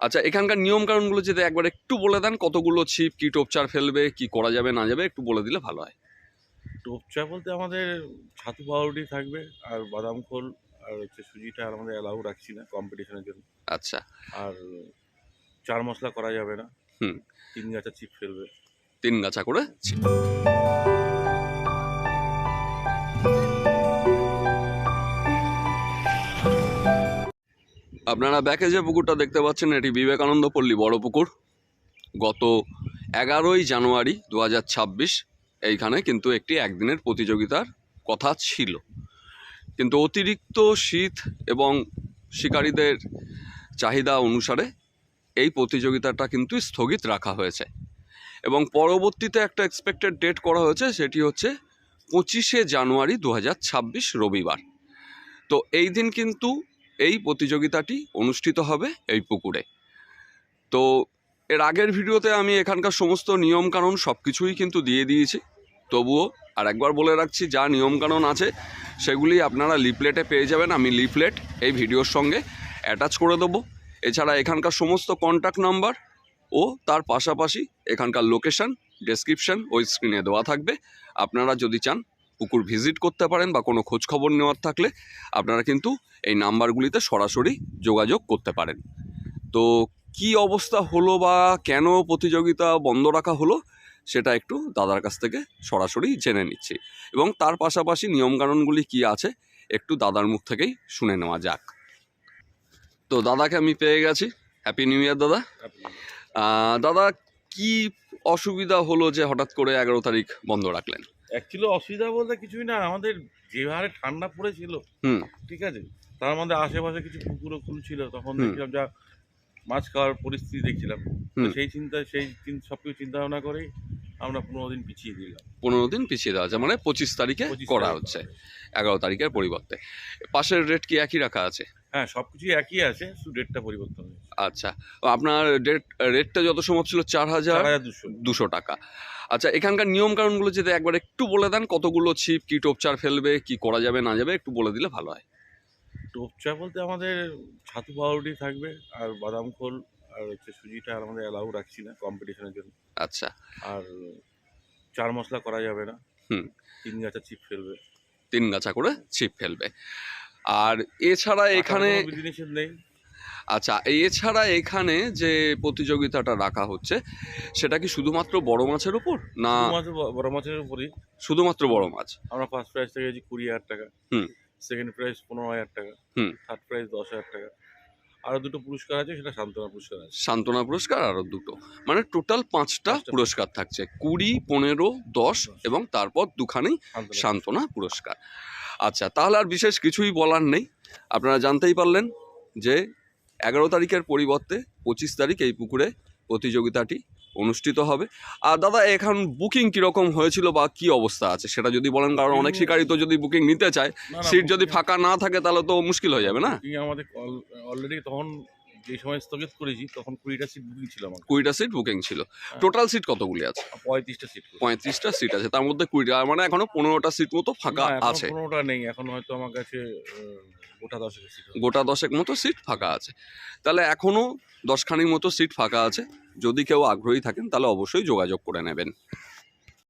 আচ্ছা এখানকার নিয়ম কানুনগুলো যদি একবার একটু বলে দেন কতগুলো ছিপ কি টোপচার ফেলবে কি করা যাবে না যাবে একটু বলে দিলে ভালো হয়। টোপচা বলতে আমাদের ছাতু পাউরুটি থাকবে আর বাদাম খোল আর হচ্ছে সুজিটা আর আমাদের অ্যালাউ রাখছি না কম্পিটিশনের জন্য। আচ্ছা। আর চার মশলা করা যাবে না। হুম। তিন গাছা চিপ ফেলবে। তিন গাছা করে ছিপ। আপনারা ব্যাকে যে পুকুরটা দেখতে পাচ্ছেন, এটি বিবেকানন্দ পল্লী বড় পুকুর। গত এগারোই জানুয়ারি দু হাজার ছাব্বিশ এইখানে কিন্তু একটি একদিনের প্রতিযোগিতার কথা ছিল। কিন্তু অতিরিক্ত শীত এবং শিকারীদের চাহিদা অনুসারে এই প্রতিযোগিতাটা কিন্তু স্থগিত রাখা হয়েছে। এবং পরবর্তীতে একটা এক্সপেক্টেড ডেট করা হয়েছে, সেটি হচ্ছে পঁচিশে জানুয়ারি দু হাজার ছাব্বিশ রবিবার। তো এই দিন কিন্তু এই প্রতিযোগিতাটি অনুষ্ঠিত হবে এই পুকুরে। তো এর আগের ভিডিওতে আমি এখানকার সমস্ত নিয়মকানুন সব কিছুই কিন্তু দিয়ে দিয়েছি। তবুও আর একবার বলে রাখছি, যা নিয়মকানুন আছে, সেগুলি আপনারা লিফলেটে পেয়ে যাবেন। আমি লিফলেট এই ভিডিওর সঙ্গে অ্যাটাচ করে দেবো। এছাড়া এখানকার সমস্ত কন্ট্যাক্ট নাম্বার ও তার পাশাপাশি এখানকার লোকেশন, ডেসক্রিপশন ওই স্ক্রিনে দেওয়া থাকবে। আপনারা যদি চান পুকুর ভিজিট করতে পারেন বা কোনো খোঁজ খবর নেওয়ার থাকলে আপনারা কিন্তু এই নাম্বারগুলিতে সরাসরি যোগাযোগ করতে পারেন। তো কি অবস্থা হলো বা কেন প্রতিযোগিতা বন্ধ রাখা হলো সেটা একটু দাদার কাছ থেকে সরাসরি জেনে নিচ্ছি এবং তার পাশাপাশি নিয়মকানুনগুলি কি আছে একটু দাদার মুখ থেকেই শুনে নেওয়া যাক। তো দাদাকে আমি পেয়ে গেছি। হ্যাপি নিউ ইয়ার দাদা। দাদা কি অসুবিধা হলো যে হঠাৎ করে এগারো তারিখ বন্ধ রাখলেন? অ্যাকচুয়ালি অসুবিধা বলতে কিছুই না। আমাদের যে হারে ঠান্ডা পড়েছিল ঠিক আছে? তার মধ্যে আশেপাশে কিছু পুকুরও খুলছিল তখন দেখছিলাম যা মাছ খাওয়ার পরিস্থিতি দেখছিলাম। সেই চিন্তা সেই চিন- সব কিছু চিন্তা ভাবনা করেই আমরা পনেরো দিন পিছিয়ে দিলাম। পনেরো দিন পিছিয়ে দেওয়া আছে মানে পঁচিশ তারিখে করা হচ্ছে এগারো তারিখের পরিবর্তে। পাশের রেট কি একই রাখা আছে? হ্যাঁ সব কিছুই একই আছে শুধু ডেটটা পরিবর্তন আচ্ছা আপনার রেট রেটটা যত সময় ছিল চার হাজার দুশো টাকা। আচ্ছা এখানকার নিয়ম কানুনগুলো যদি একবার একটু বলে দেন কতগুলো ছিপ কি টোপচার ফেলবে কি করা যাবে না যাবে একটু বলে দিলে ভালো হয়। টোপচা বলতে আমাদের ছাতু পাউরুটি থাকবে আর বাদাম খোল আর হচ্ছে সুজিটা আর আমাদের অ্যালাউ রাখছি না কম্পিটিশনের জন্য। আচ্ছা। আর চার মশলা করা যাবে না। হুম। তিন গাছা ছিপ ফেলবে। তিন গাছা করে ছিপ ফেলবে। আর এছাড়া এখানে বিধিনিষেধ নেই। আচ্ছা এছাড়া এখানে যে প্রতিযোগিতাটা রাখা হচ্ছে সেটা কি শুধুমাত্র বড় মাছের উপর? না বড় মাছের উপরই। শুধুমাত্র বড় মাছ? আমরা ফার্স্ট প্রাইজ থেকে কুড়ি হাজার টাকা। হুম। সেকেন্ড প্রাইজ পনেরো হাজার টাকা। হুম। থার্ড প্রাইজ দশ হাজার টাকা। আরও দুটো পুরস্কার আছে সেটা সান্ত্বনা পুরস্কার আছে। সান্ত্বনা পুরস্কার আরও দুটো। মানে টোটাল পাঁচটা পুরস্কার। থাকছে। কুড়ি পনেরো দশ এবং তারপর দুখানি সান্ত্বনা পুরস্কার। আচ্ছা তাহলে আর বিশেষ কিছুই বলার নেই। আপনারা জানতেই পারলেন যে এগারো তারিখের পরিবর্তে পঁচিশ তারিখ এই পুকুরে প্রতিযোগিতাটি অনুষ্ঠিত হবে। আর দাদা এখন বুকিং কীরকম হয়েছিল বা কি অবস্থা আছে? সেটা যদি বলেন কারণ অনেক শিকারী তো যদি বুকিং নিতে চায় সিট যদি ফাঁকা না থাকে তাহলে তো মুশকিল হয়ে যাবে না? আমাদের অলরেডি তখন যে সময় স্থগিত করেছি তখন কুড়িটা সিট বুকিং ছিল আমার কুড়িটা সিট বুকিং ছিল। টোটাল সিট কতগুলি আছে? পঁয়ত্রিশটা সিট পঁয়ত্রিশটা সিট আছে। তার মধ্যে কুড়িটা মানে এখনও পনেরোটা সিট মতো ফাঁকা আছে। পনেরোটা নেই এখন হয়তো আমার কাছে গোটা দশেক সিট গোটা দশেক মতো সিট ফাঁকা আছে। তাহলে এখনও দশখানির মতো সিট ফাঁকা আছে। যদি কেউ আগ্রহী থাকেন তাহলে অবশ্যই যোগাযোগ করে নেবেন।